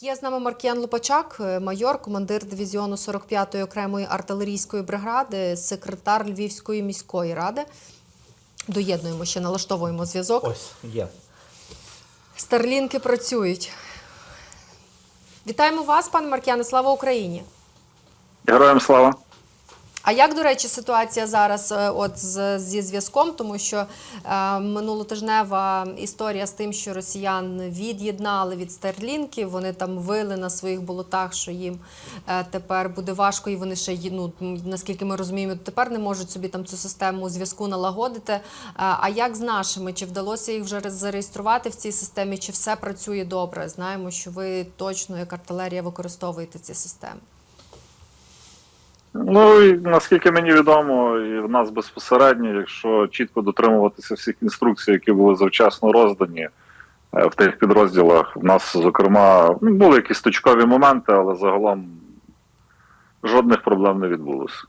Є з нами Маркіян Лопачак, е, майор, командир дивізіону 45-ї окремої артилерійської бригади, секретар Львівської міської ради. Доєднуємо ще, налаштовуємо зв'язок. Ось є. Старлінки працюють. Вітаємо вас, пане Маркіяне. Слава Україні! Героям слава. А як, до речі, ситуація зараз е, от з, зі зв'язком, тому що е, минулотижнева історія з тим, що росіян від'єднали від старлінків, вони там вили на своїх болотах, що їм е, тепер буде важко, і вони ще ну, наскільки ми розуміємо, тепер не можуть собі там цю систему зв'язку налагодити. Е, а як з нашими? Чи вдалося їх вже зареєструвати в цій системі? Чи все працює добре? Знаємо, що ви точно як артилерія використовуєте ці системи. Ну і наскільки мені відомо, і в нас безпосередньо, якщо чітко дотримуватися всіх інструкцій, які були завчасно роздані е, в тих підрозділах, в нас, зокрема, ну, були якісь точкові моменти, але загалом жодних проблем не відбулося.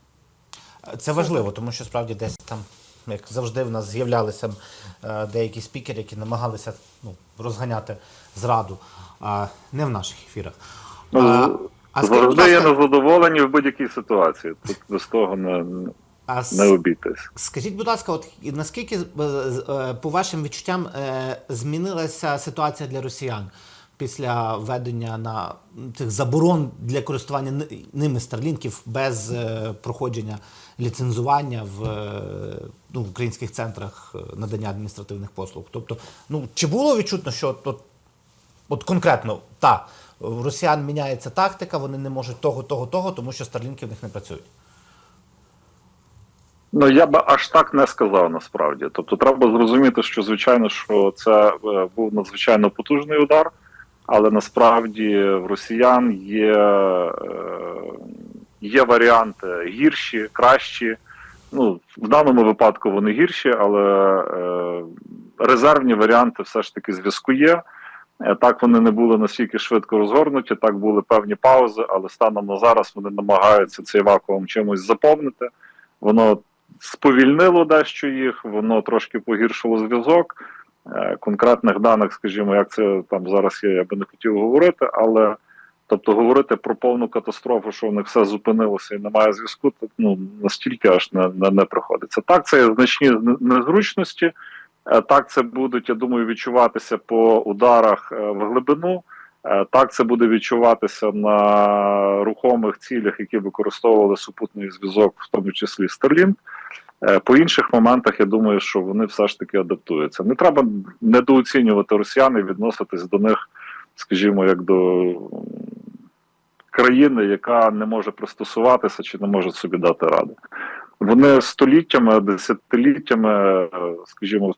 Це важливо, тому що справді десь там, як завжди, в нас з'являлися е, деякі спікери, які намагалися ну, розганяти зраду, а не в наших ефірах. Ну, А, а скажіть, будь Завжди є ласка, незадоволені в будь-якій ситуації. Тут без того не, а с- не обійтись. Скажіть, будь ласка, от і наскільки е, з- е, по вашим відчуттям е, змінилася ситуація для росіян після введення на м, тих заборон для користування ни- ними старлінків без е, проходження ліцензування в, е, ну, в українських центрах е, надання адміністративних послуг? Тобто, ну чи було відчутно, що от, от, от конкретно та в росіян міняється тактика, вони не можуть того, того, того, тому що старлінки в них не працюють. Ну я би аж так не сказав насправді. Тобто, треба зрозуміти, що звичайно, що це е, був надзвичайно потужний удар, але насправді в росіян є, е, є варіанти гірші, кращі. Ну, в даному випадку вони гірші, але е, резервні варіанти все ж таки зв'язку є. Е, Так вони не були настільки швидко розгорнуті, так були певні паузи, але станом на зараз вони намагаються цей вакуум чимось заповнити. Воно сповільнило дещо їх, воно трошки погіршило зв'язок. Е, Конкретних даних, скажімо, як це там зараз є, я би не хотів говорити, але тобто говорити про повну катастрофу, що в них все зупинилося і немає зв'язку, ну настільки аж не, не, не приходиться. Так, це є значні не- незручності. Е, Так, це будуть, я думаю, відчуватися по ударах е, в глибину. Е, Так, це буде відчуватися на рухомих цілях, які використовували супутний зв'язок, в тому числі Starlink. По інших моментах я думаю, що вони все ж таки адаптуються. Не треба недооцінювати росіян і відноситись до них, скажімо, як до країни, яка не може пристосуватися чи не може собі дати ради. Вони століттями, десятиліттями, скажімо,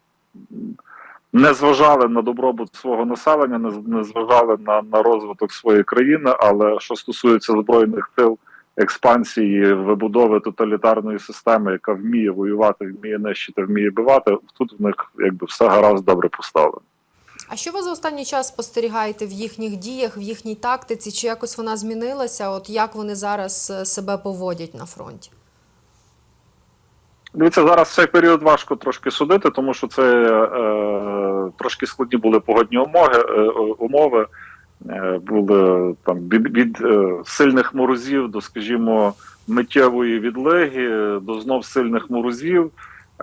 не зважали на добробут свого населення, не, не зважали на, на розвиток своєї країни. Але що стосується збройних сил, експансії, вибудови тоталітарної системи, яка вміє воювати, вміє нищити, вміє бивати, тут в них якби все гаразд добре поставлено. А що ви за останній час спостерігаєте в їхніх діях, в їхній тактиці? Чи якось вона змінилася? От як вони зараз е, себе поводять на фронті? Дивіться, зараз цей період важко трошки судити, тому що це е, трошки складні були погодні умови. Е, умови. Е, були там від, від е, сильних морозів до, скажімо, миттєвої відлиги, до знов сильних морозів.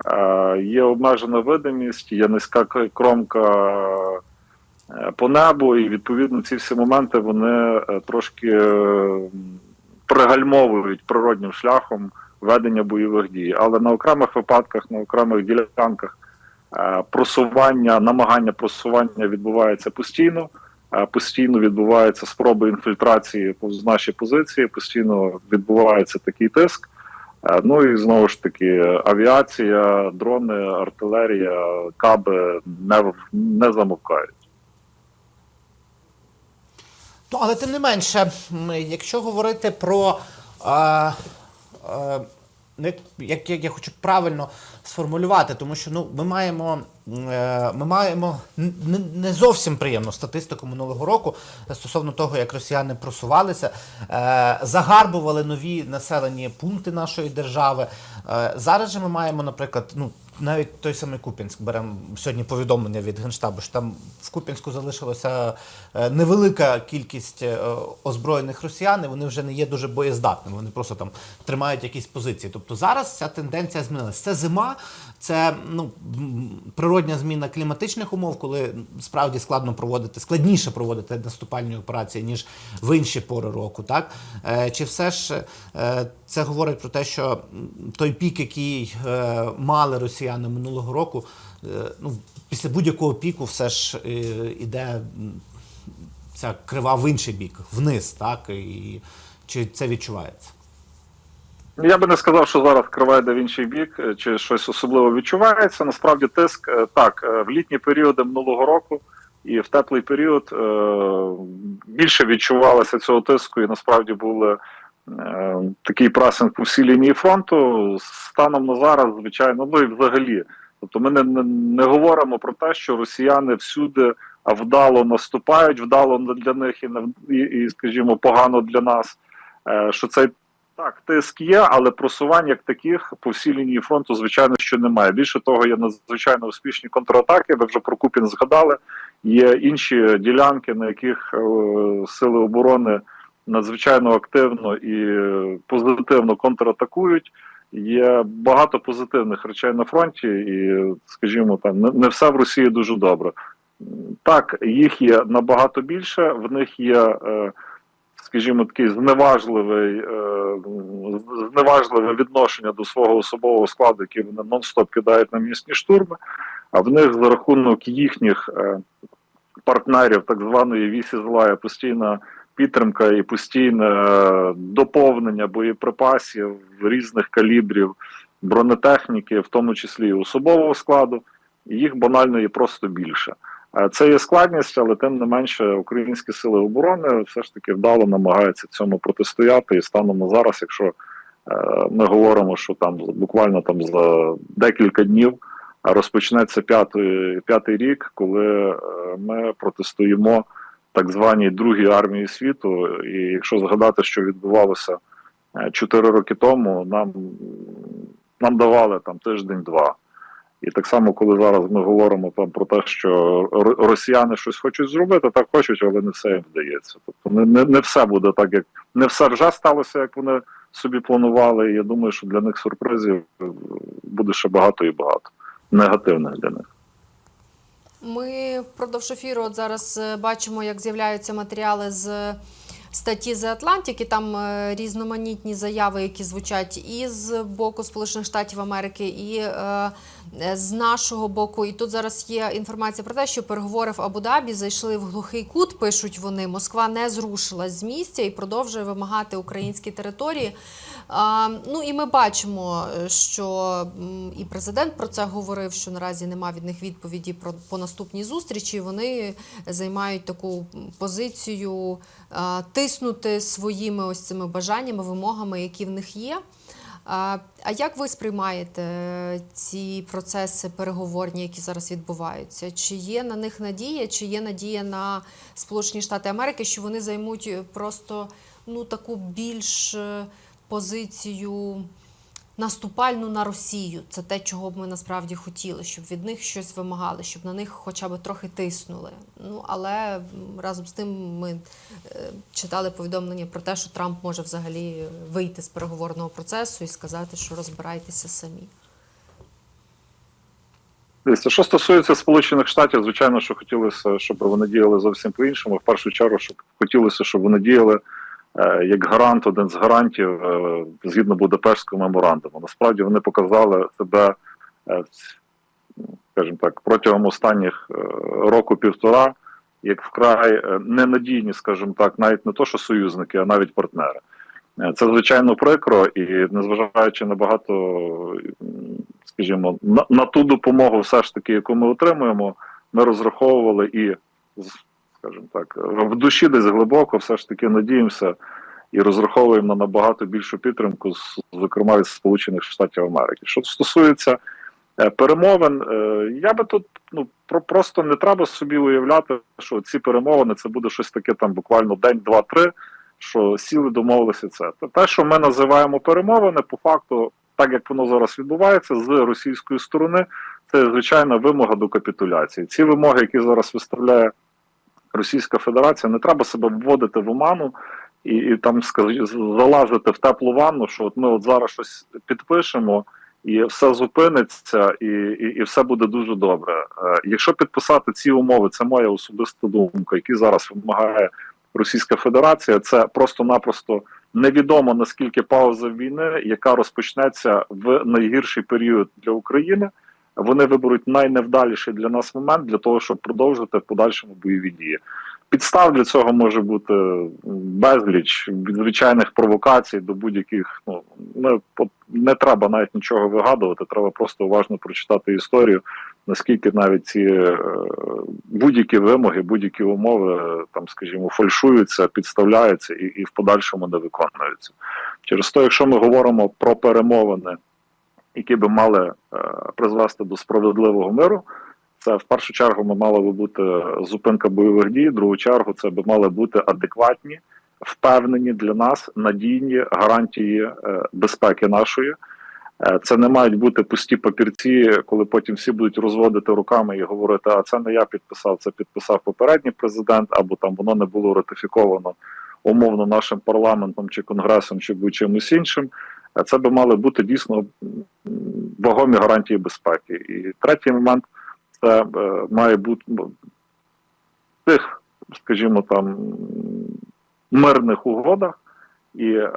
Е, є обмежена видимість, є низька кромка е, по небу, і відповідно ці всі моменти вони е, трошки пригальмовують природнім шляхом ведення бойових дій. Але на окремих випадках, на окремих ділянках е, просування, намагання просування відбувається постійно. Е, Постійно відбуваються спроби інфільтрації повз наші позиції, постійно відбувається такий тиск. Е, Ну і знову ж таки, авіація, дрони, артилерія, каби не, не замовкають. Але тим не менше, якщо говорити про. Як, як, як я хочу правильно сформулювати, тому що ну, ми маємо, е, ми маємо не зовсім приємну статистику минулого року стосовно того, як росіяни просувалися, е, загарбували нові населені пункти нашої держави. Е, зараз же ми маємо, наприклад, ну, навіть той самий Куп'янськ беремо сьогодні повідомлення від Генштабу, що там в Куп'янську залишилася е, невелика кількість е, озброєних росіян, і вони вже не є дуже боєздатними. Вони просто там тримають якісь позиції. Тобто зараз ця тенденція змінилася. Це зима, це ну природня зміна кліматичних умов, коли справді складно проводити, складніше проводити наступальні операції ніж в інші пори року. Так Е, чи все ж це говорить про те, що той пік, який мали росіяни минулого року, е, ну після будь-якого піку, все ж е, іде ця крива в інший бік, вниз, так і чи це відчувається? Я би не сказав, що зараз криває в інший бік, е, чи щось особливо відчувається. Насправді тиск так, в літні періоди минулого року і в теплий період більше відчувалося цього тиску, і насправді були такий пресинг по всій лінії фронту. Станом на зараз, звичайно, ну і взагалі. Тобто ми не, не, не говоримо про те, що росіяни всюди вдало наступають, вдало для них і, і, і скажімо, погано для нас. Е, що цей так, тиск є, але просувань як таких по всій лінії фронту, звичайно, що немає. Більше того, є надзвичайно успішні контратаки. Ви вже про Купін згадали. Є інші ділянки, на яких е, сили оборони надзвичайно активно і позитивно контратакують. Є багато позитивних речей на фронті, і, скажімо, там не, все в Росії дуже добре. Так, їх є набагато більше, в них є. Е, скажімо, такий зневажливий, е, зневажливе відношення до свого особового складу, який вони нон-стоп кидають на місні штурми, а в них за рахунок їхніх е, партнерів, так званої вісі зла, є постійна підтримка і постійне доповнення боєприпасів різних калібрів, бронетехніки, в тому числі і особового складу, їх банально є просто більше. Е, Це є складність, але тим не менше українські сили оборони все ж таки вдало намагаються цьому протистояти. І станом на зараз, якщо е, ми говоримо, що там буквально там за декілька днів розпочнеться п'ятий, п'ятий рік, коли е, ми протистоїмо так званій другій армії світу. І якщо згадати, що відбувалося е, чотири роки тому, нам, нам давали там тиждень-два. І так само, коли зараз ми говоримо там про те, що ро- росіяни щось хочуть зробити, так хочуть, але не все їм вдається. Тобто не, не, не все буде так, як не все вже сталося, як вони собі планували. І я думаю, що для них сюрпризів е, буде ще багато і багато негативних для них. Ми впродовж ефіру от зараз е, бачимо, як з'являються матеріали з статті The Atlantic, і там е, різноманітні заяви, які звучать і з боку Сполучених Штатів Америки, і е, е, з нашого боку. І тут зараз є інформація про те, що переговори в Абу-Дабі зайшли в глухий кут. Пишуть вони. Москва не зрушилась з місця і продовжує вимагати українські території. Ну і ми бачимо, е, що і президент про це говорив, що наразі нема від них відповіді про по наступній зустрічі. Вони займають таку позицію тиснути своїми ось цими бажаннями, вимогами, які в них є. А, як ви сприймаєте ці процеси переговорні, які зараз відбуваються? Чи є на них надія, чи є надія на Сполучені Штати Америки, що вони займуть просто ну таку більш е, позицію наступальну на Росію? Це те, чого б ми насправді хотіли, щоб від них щось вимагали, щоб на них хоча б трохи тиснули. Ну але разом з тим ми е, читали повідомлення про те, що Трамп може взагалі вийти з переговорного процесу і сказати, що розбирайтеся самі. Що стосується Сполучених Штатів, звичайно, що хотілося, щоб вони діяли зовсім по-іншому. В першу чергу, щоб хотілося, щоб вони діяли як гарант, один з гарантів е, згідно Будапештського меморандуму. Насправді вони показали себе, е, скажімо так, протягом останніх е, року-півтора, як вкрай е, ненадійні, скажімо так, навіть не то, що союзники, а навіть партнери. Е, Це звичайно прикро, і незважаючи на багато, скажімо, на, на ту допомогу, все ж таки, яку ми отримуємо, ми розраховували і, скажімо так, в душі десь глибоко, все ж таки надіємося і розраховуємо на набагато більшу підтримку, зокрема від Сполучених Штатів Америки. Що стосується е, перемовин, е, я би тут ну про просто не треба собі уявляти, що ці перемовини це буде щось таке там буквально день, два, три що сіли домовилися це. Те, що ми називаємо перемовини, по факту так як воно зараз відбувається з російської сторони, це звичайна вимога до капітуляції. Ці вимоги, які зараз виставляє Російська Федерація, не треба себе вводити в оману і, і там залазити в теплу ванну, що от ми от зараз щось підпишемо. І все зупиниться, і, і, і все буде дуже добре. Е, якщо підписати ці умови, це моя особиста думка, які зараз вимагає Російська Федерація, це просто-напросто невідомо наскільки пауза війни, яка розпочнеться в найгірший період для України. Вони виберуть найневдаліший для нас момент для того, щоб продовжити в подальшому бойові дії. Підстав для цього може бути безліч від звичайних провокацій до будь-яких. Ну не, не треба навіть нічого вигадувати, треба просто уважно прочитати історію, наскільки навіть ці е, будь-які вимоги, будь-які умови е, там, скажімо, фальшуються, підставляються і, і в подальшому не виконуються. Через те, якщо ми говоримо про перемовини, які би мали е, призвести до справедливого миру. Це в першу чергу ми мала би бути зупинка бойових дій. Другу чергу це би мали бути адекватні, впевнені для нас надійні гарантії е, безпеки нашої. Е, Це не мають бути пусті папірці, коли потім всі будуть розводити руками і говорити: а це не я підписав, це підписав попередній президент, або там воно не було ратифіковано умовно нашим парламентом чи конгресом, чи будь-чимось іншим. Це би мали бути дійсно вагомі гарантії безпеки. І третій момент це е, має бути в тих, скажімо там, мирних угодах і е,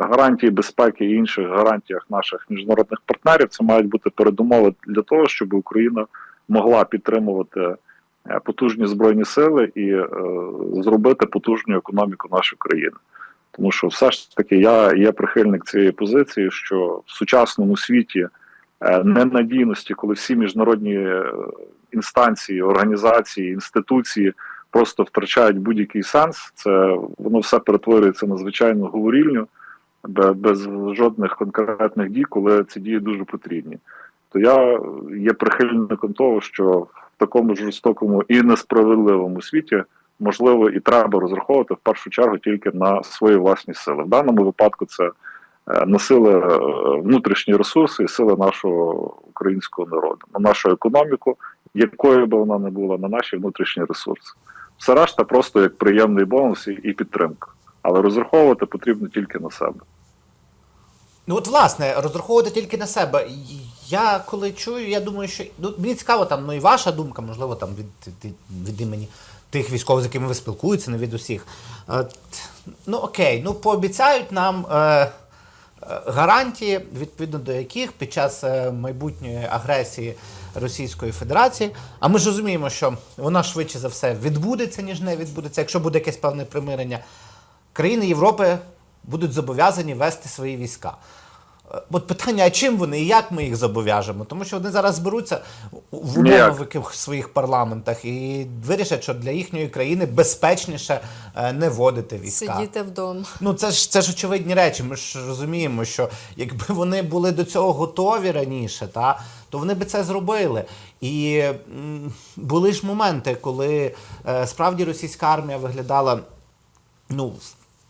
гарантії безпеки і інших гарантіях наших міжнародних партнерів. Це мають бути передумови для того, щоб Україна могла підтримувати е, потужні збройні сили і е, зробити потужну економіку нашої країни. Тому що все ж таки я є прихильник цієї позиції, що в сучасному світі е, ненадійності, коли всі міжнародні е, інстанції, організації, інституції просто втрачають будь-який сенс, це воно все перетворюється на звичайну говорільню без жодних конкретних дій, коли ці дії дуже потрібні. То я є прихильником того, що в такому жорстокому і несправедливому світі можливо і треба розраховувати в першу чергу тільки на свої власні сили. В даному випадку це е, на сили е, внутрішні ресурси і сили нашого українського народу, на нашу економіку, якою би вона не була, на наші внутрішні ресурси. Все решта просто як приємний бонус і, підтримка. Але розраховувати потрібно тільки на себе. Ну от власне, розраховувати тільки на себе. Я коли чую, я думаю, що ну, мені цікаво там, ну і ваша думка, можливо, там від, від, від імені тих військових, з якими ви спілкуєтеся, не від усіх. Е, ну окей, ну пообіцяють нам е, е, гарантії, відповідно до яких під час майбутньої агресії Російської Федерації, а ми ж розуміємо, що вона швидше за все відбудеться, ніж не відбудеться, якщо буде якесь певне примирення. Країни Європи будуть зобов'язані вести свої війська. Е, От питання, а чим вони і як ми їх зобов'яжемо? Тому що вони зараз зберуться в умовах в якихось своїх парламентах і вирішать, що для їхньої країни безпечніше е, не вводити війська. Сидіти вдома. Ну це ж це ж очевидні речі. Ми ж розуміємо, що якби вони були до цього готові раніше, та то вони би це зробили. І були ж моменти, коли е, справді російська армія виглядала ну.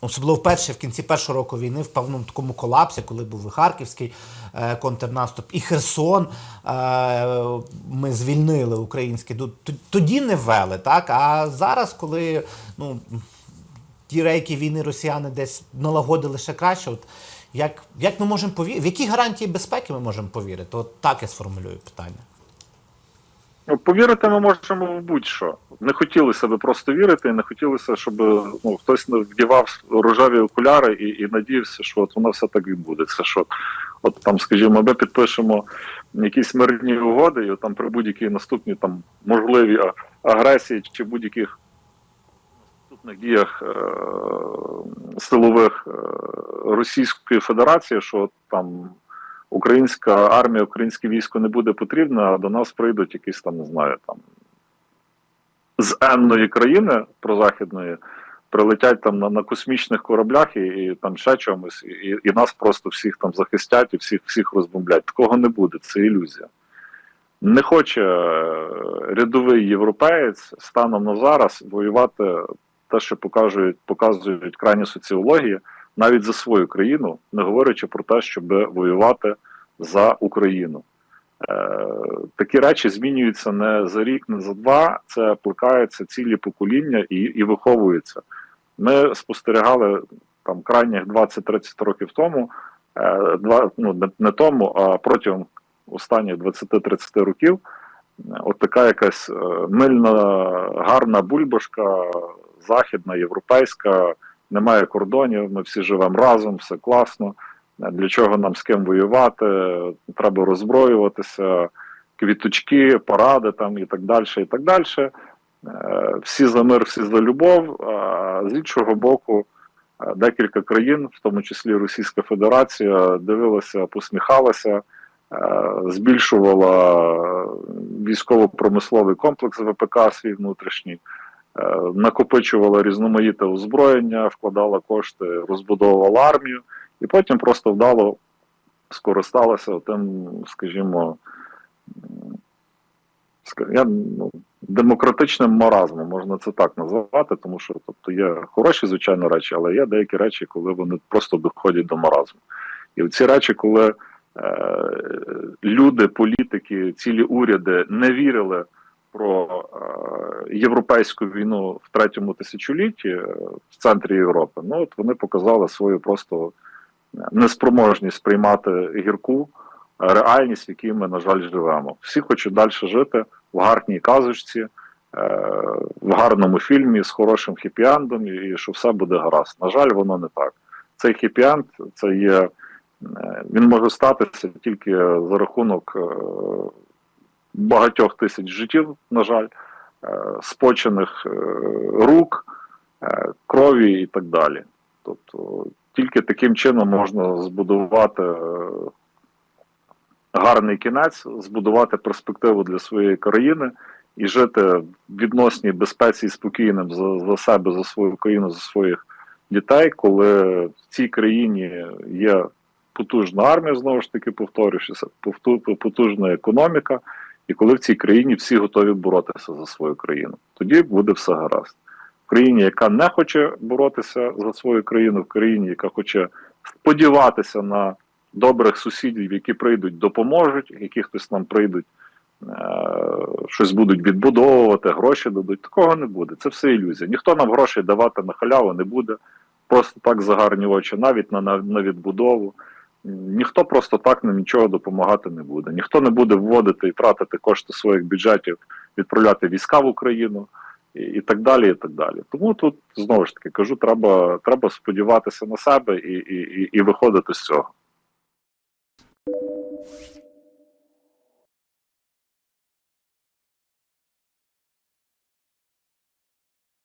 Особливо вперше в кінці першого року війни в певному такому колапсі, коли був і Харківський е, контрнаступ, і Херсон е, ми звільнили т- Тоді не вели, так? А зараз, коли ну, ті рейки війни росіяни десь налагодили ще краще, от як, як ми можемо повірити, в які гарантії безпеки ми можемо повірити? От так я сформулюю питання. Ну, повірити ми можемо в будь-що. Не хотілося би просто вірити, не хотілося, щоб ну, хтось не вдівав рожеві окуляри і, і надіявся, що от воно все так відбудеться. Що от там, скажімо, ми підпишемо якісь мирні угоди, і от там при будь-якій наступній там можливій а- агресії чи будь-яких наступних діях е- силових е- Російської Федерації, що от там українська армія, українське військо не буде потрібно, а до нас прийдуть якісь там, не знаю, там з енної країни прозахідної, прилетять там на, на космічних кораблях і, і там ще чомусь, і, і нас просто всіх там захистять і всіх всіх розбомблять. Такого не буде, це ілюзія. Не хоче е, рядовий європеєць станом на зараз воювати те, що покажуть, показують крайні соціології навіть за свою країну, не говорячи про те, щоб воювати за Україну. Е, такі речі змінюються не за рік, не за два. Це плекаються цілі покоління і, і виховуються. Ми спостерігали там крайніх 20-30 років тому, е, два, ну, не, не тому, а протягом останніх 20-30 років. От така якась е, мильна, гарна бульбашка, західна, європейська, немає кордонів, ми всі живемо разом, все класно. Для чого нам з ким воювати? Треба роззброюватися, квіточки, паради там і так далі. І так далі. Е, Всі за мир, всі за любов. А з іншого боку, е, декілька країн, в тому числі Російська Федерація, дивилася, посміхалася, е, збільшувала військово-промисловий комплекс ВПК свій внутрішній. Е, Накопичувала різноманітне озброєння, вкладала кошти, розбудовувала армію, і потім просто вдало скористалася тим, скажімо, я, ну, демократичним маразмом, можна це так назвати, тому що тобто, є хороші, звичайно, речі, але є деякі речі, коли вони просто доходять до маразму. І ці речі, коли е, люди, політики, цілі уряди не вірили про е, європейську війну в третьому тисячолітті е, в центрі Європи, ну от вони показали свою просто неспроможність сприймати гірку е, реальність, в якій ми, на жаль, живемо. Всі хочуть далі жити в гарній казочці, е, в гарному фільмі з хорошим хіпі-ендом, і що все буде гаразд. На жаль, воно не так. Цей хіпі-енд це є. е, Він може статися тільки за рахунок е, багатьох тисяч життів, на жаль, е, спочених е, рук, е, крові і так далі. Тобто тільки таким чином можна збудувати гарний кінець, збудувати перспективу для своєї країни і жити в відносній безпеці і спокійним за, за себе, за свою країну, за своїх дітей, коли в цій країні є потужна армія, знову ж таки повторююся, потужна економіка, і коли в цій країні всі готові боротися за свою країну, тоді буде все гаразд. В країні, яка не хоче боротися за свою країну, в країні, яка хоче сподіватися на добрих сусідів, які прийдуть, допоможуть, які хтось нам прийдуть, е- щось будуть відбудовувати, гроші дадуть. Такого не буде. Це все ілюзія. Ніхто нам грошей давати на халяву не буде, просто так за гарні очі, навіть на, на, на відбудову. Ніхто просто так нам нічого допомагати не буде. Ніхто не буде вводити і тратити кошти своїх бюджетів, відправляти війська в Україну і, і так далі. і так далі. Тому тут знову ж таки кажу, треба, треба сподіватися на себе і, і, і, і виходити з цього.